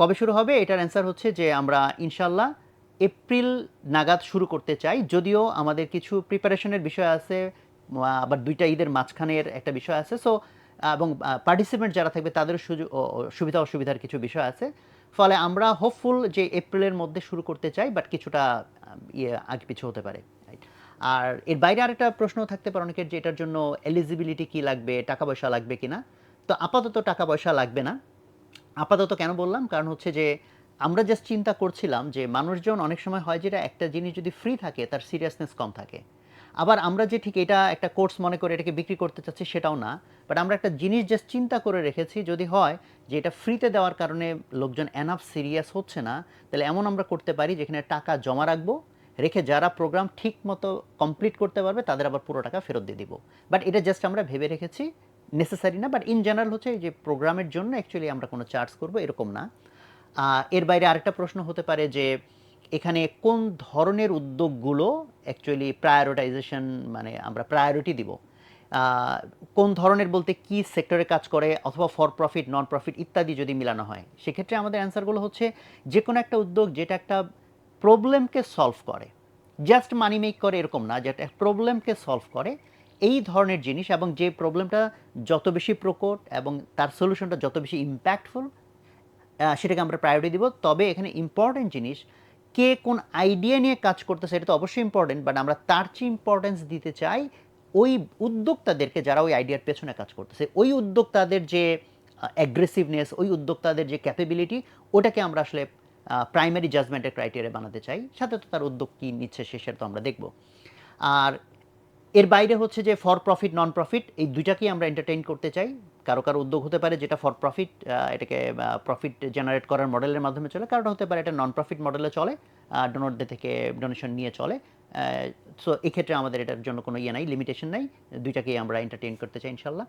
কবে শুরু হবে? এটার অ্যান্সার হচ্ছে যে আমরা ইনশাল্লাহ এপ্রিল নাগাদ শুরু করতে চাই। যদিও আমাদের কিছু প্রিপারেশনের বিষয় আছে আবার দুইটা ঈদের মাঝখানের একটা বিষয় আছে। সো এবং পার্টিসিপেন্ট যারা থাকবে তাদের সুবিধা অসুবিধার কিছু বিষয় আছে। ফলে আমরা হোপফুল যে এপ্রিলের মধ্যে শুরু করতে চাই বাট কিছুটা ইয়ে আগে পিছু হতে পারে। আর এর বাইরে আরেকটা প্রশ্ন থাকতে পারে অনেকের যে এটার জন্য এলিজিবিলিটি কি লাগবে, টাকা পয়সা লাগবে কিনা? তো আপাতত টাকা পয়সা লাগবে না। আপাতত কেন বললাম? কারণ হচ্ছে যে, আমরা জাস্ট চিন্তা করছিলাম যে, মানুষজন অনেক সময় হয় যেটা একটা জিনিস যদি ফ্রি থাকে, তার সিরিয়াসনেস কম থাকে। আবার আমরা যে ঠিক এটা একটা কোর্স মনে করে এটাকে বিক্রি করতে চাচ্ছি সেটাও না বাট আমরা একটা জিনিস জাস্ট চিন্তা করে রেখেছি, যদি হয় যে এটা ফ্রিতে দেওয়ার কারণে লোকজন এনাফ সিরিয়াস হচ্ছে না, তাহলে এমন আমরা করতে পারি যেখানে টাকা জমা রাখব, রেখে যারা প্রোগ্রাম ঠিক মতো কমপ্লিট করতে পারবে, তাদের আবার পুরো টাকা ফেরত দিয়ে দিব। বাট এটা জাস্ট আমরা ভেবে রেখেছি নেসেসারি না বাট ইন জেনারেল হচ্ছে যে প্রোগ্রামের জন্য অ্যাকচুয়ালি আমরা কোনো চার্জ করব, এরকম না। এর বাইরে আরেকটা প্রশ্ন হতে পারে যে এখানে কোন ধরনের উদ্যোগগুলো অ্যাকচুয়ালি প্রায়োরিটাইজেশন মানে আমরা প্রায়োরিটি দিব? কোন ধরনের বলতে কি সেক্টরে কাজ করে, অথবা ফর প্রফিট নন প্রফিট ইত্যাদি যদি মিলানো হয়, সেক্ষেত্রে আমাদের অ্যান্সারগুলো হচ্ছে যে কোনো একটা উদ্যোগ যেটা একটা প্রবলেমকে সলভ করে। জাস্ট মানি মেক করে এরকম না, যেটা প্রবলেমকে সলভ করে এই ধরনের জিনিস এবং যে প্রবলেমটা যত বেশি প্রকট এবং তার সলিউশনটা যত বেশি ইম্প্যাক্টফুল সেটাকে আমরা প্রায়োরিটি দিব। তবে এখানে ইম্পর্টেন্ট জিনিস, কে কোন আইডিয়া নিয়ে কাজ করতেছে এটা তো অবশ্যই ইম্পর্টেন্ট বাট আমরা তার চেয়ে ইম্পর্টেন্স দিতে চাই ওই উদ্যোক্তাদেরকে যারা ওই আইডিয়ার পেছনে কাজ করতেছে। ওই উদ্যোক্তাদের যে অ্যাগ্রেসিভনেস ওই উদ্যোক্তাদের যে ক্যাপাবিলিটি ওটাকে আমরা আসলে প্রাইমারি জাজমেন্টের ক্রাইটেরিয়া বানাতে চাই। সাথে তো তার উদ্যোগ কী নিচ্ছে সে সেটা তো আমরা দেখব। আর এর বাইরে হচ্ছে যে ফর প্রফিট নন প্রফিট এই দুইটাকেই আমরা এন্টারটেইন করতে চাই। কারও কারও উদ্যোগ হতে পারে যেটা ফর প্রফিট এটাকে প্রফিট জেনারেট করার মডেলের মাধ্যমে চলে। কারোটা হতে পারে এটা নন প্রফিট মডেলে চলে ডোনরদের থেকে ডোনেশন নিয়ে চলে। সো এক্ষেত্রে আমাদের এটার জন্য কোনো ইয়ে নাই লিমিটেশন নাই। দুইটাকেই আমরা এন্টারটেইন করতে চাই, ইনশাল্লাহ।